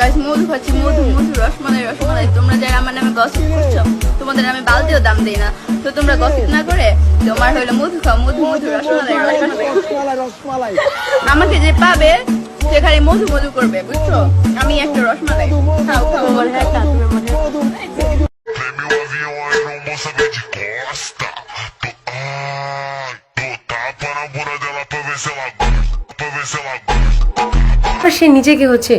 Guys মধু খাচ্ছি মধু মধু রসমালাই রসমালাই। তোমরা যারা আমার নামে গসিপ করছ তোমাদের আমি বালতিও দাম দেই না। তো তোমরা গসিপ না করে তোমার হলো মধু খাও মধু মধু রসমালাই রসমালাই। আমাকে যে পাবে সে খালি মধু মধু করবে বুঝছ? আমি একটা রসমালাই খাও খাও হ্যাঁ তা তুমি মনে Meu avião aí não vou saber de costa. Tô, ai, tô tapa na bunda dela pra ver se ela gosta. আর সে নিজেকে হচ্ছে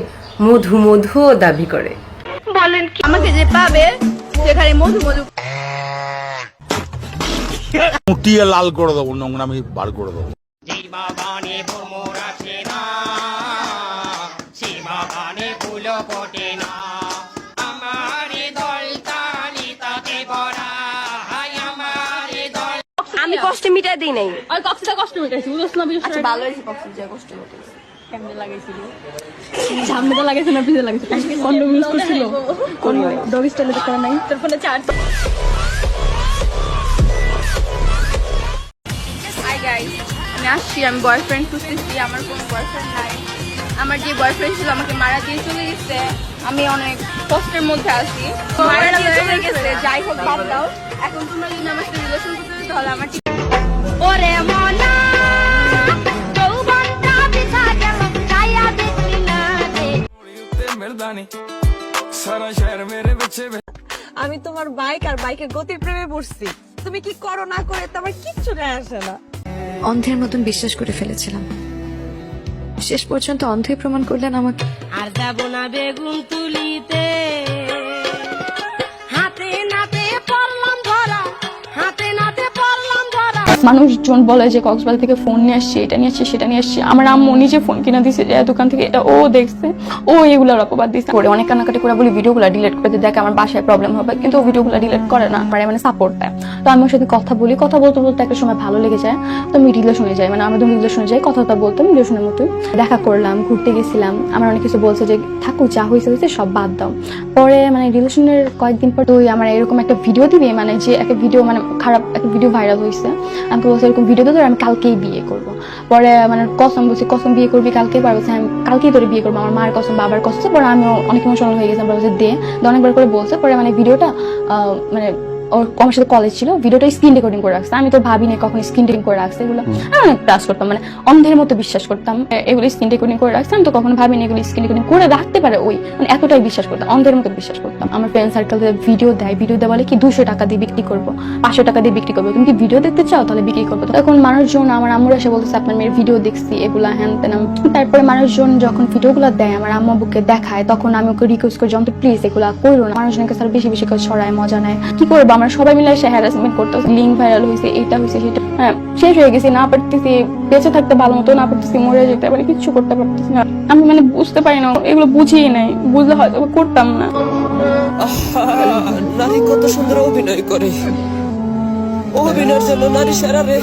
মধু মধু দাবি করে। বলেন কি? আমাকে যে পাবে সেখানে মধু মধু মুটিয়ে লাল করে দেবো নোংরা আমি বার করে দেবো। শিবাগানে ভ্রমর আসে না ফুল ফোটে। আমি কষ্টে মিটাই দিই নাই। আর কষ্টটা কষ্ট মেটাইছি বুঝছ না বুঝছ আচ্ছা ভালো কষ্ট যে কষ্ট কেমনে লাগাইছিল? লাগাইছে না পিছে লাগাইছে? কন্ডম ইউজ করছিল? কোন ডগ স্টাইলে তো করে নাই তোর ফোনে চার্জ হাই গাইস আমি আসছি আমি বয়ফ্রেন্ড খুঁজতেছি আমার কোনো বয়ফ্রেন্ড নাই। আমার যে বয়ফ্রেন্ড ছিল আমাকে মারা দিয়ে চলে গেছে। আমি অনেক কষ্টের মধ্যে আছি। মারা দিয়ে চলে গেছে। যাই হোক বাদ দাও। এখন তোমরা যদি আমার সাথে রিলেশন করতে তাহলে আমার আমি তোমার বাইক আর বাইকের গতির প্রেমে পড়ছি। তুমি কি করো না করে তোমার কিচ্ছু যায় আসে না। অন্ধের মতন বিশ্বাস করে ফেলেছিলাম। শেষ পর্যন্ত অন্ধই প্রমাণ করলেন আমাকে। আর যাব না বেগুন তুলিতে। মানুষজন বলে যে কক্সবাজার থেকে ফোন নিয়ে আসছি, এটা নিয়ে আসছি, সেটা নিয়ে আসছি। আমার আম্মু নিজে ফোন কিনে যে দোকান থেকে এটা ও দেখছে, ও এগুলোর অপবাদ দিচ্ছে করে অনেক কান্নাকাটি করে বলি, ভিডিওগুলো ডিলিট করে দেখে আমার বাসায় প্রবলেম হবে। কিন্তু ভিডিওগুলো ডিলিট করে না মানে মানে সাপোর্ট দেয়। তো আমি ওর সাথে কথা বলি, কথা বলতে বলতে একটা সময় ভালো লেগে যায়, তো আমি রিলেশনে যাই মানে আমাদের রিলেশনে যাই কথা কথা বলতাম রিলেশনের মতোই। দেখা করলাম, ঘুরতে গেছিলাম, আমার অনেক কিছু বলছে যে থাকো যা হয়েছে হয়েছে, সব বাদ দাও। পরে মানে রিলেশনের কয়েকদিন পর তুই আমার এরকম একটা ভিডিও দিবি মানে যে একটা ভিডিও মানে খারাপ একটা ভিডিও ভাইরাল হয়েছে। আমাকে বলছে, এরকম ভিডিও দিতে আমি কালকেই বিয়ে করব। পরে মানে কসম বলছি, কসম বিয়ে করবি কালকে? পারব আমি কালকেই তোরে বিয়ে করব। আমার মার কসম, বাবার কসম। পরে আমি অনেক ইমোশনাল হয়ে গেছিলাম বলছে, দে। অনেকবার করে বলছে। পরে মানে ভিডিওটা মানে ওর আমার সাথে কলেজ ছিল ভিডিওটা স্ক্রিন রেকর্ডিং করে রাখছে। আমি তো ভাবিনি কখন স্ক্রিন রেকর্ডিং করে রাখছে এগুলো আমি অনেক ট্রাস্ট করতাম মানে অন্ধের মতো বিশ্বাস করতাম। এগুলো স্ক্রিন রেকর্ডিং করে রাখছে আমি তো কখনো ভাবিনি এগুলো স্ক্রিন রেকর্ডিং করে রাখতে পারে ওই। মানে এতটাই বিশ্বাস করতাম অন্ধের মতো বিশ্বাস করতাম। আমার ফ্রেন্ড সার্কেল ভিডিও দেয় ভিডিও দেওয়া বলে কি দুশো টাকা দিয়ে বিক্রি করব পাঁচশো টাকা দিয়ে বিক্রি করব। তুমি কি ভিডিও দেখতে চাও? তাহলে বিক্রি করব। তখন মানুষজন আমার আম্মুর এসে বলতেছে আপনার মেয়ের ভিডিও দেখছি এগুলা হ্যান তেন তারপরে মানুষজন যখন ভিডিওগুলো দেয় আমার আম্মু আব্বুকে দেখায় তখন আমি ওকে রিকোয়েস্ট করি যন্ত্র প্লিজ এগুলা করো না। মানুষজনের কাছে আরও বেশি বেশি করে ছড়ায় মজা নেয়। কি করব? আমরা সবাই মিলে সে হ্যারাসমেন্ট করতেছে লিঙ্ক ভাইরাল হয়েছে এটা হয়েছে সেটা। হ্যাঁ শেষ হয়ে গেছি, না পারতেছি, বেঁচে থাকতে ভালো মতো, না পারতেছি মরে যেতে মানে কিচ্ছু করতে পারতেছি না। আমি মানে বুঝতে পারি না, এগুলো বুঝিই নাই, বুঝলে হয়তো করতাম না। নারী কত সুন্দর অভিনয় করে। অভিনয়ের জন্য নারী সেরা রে।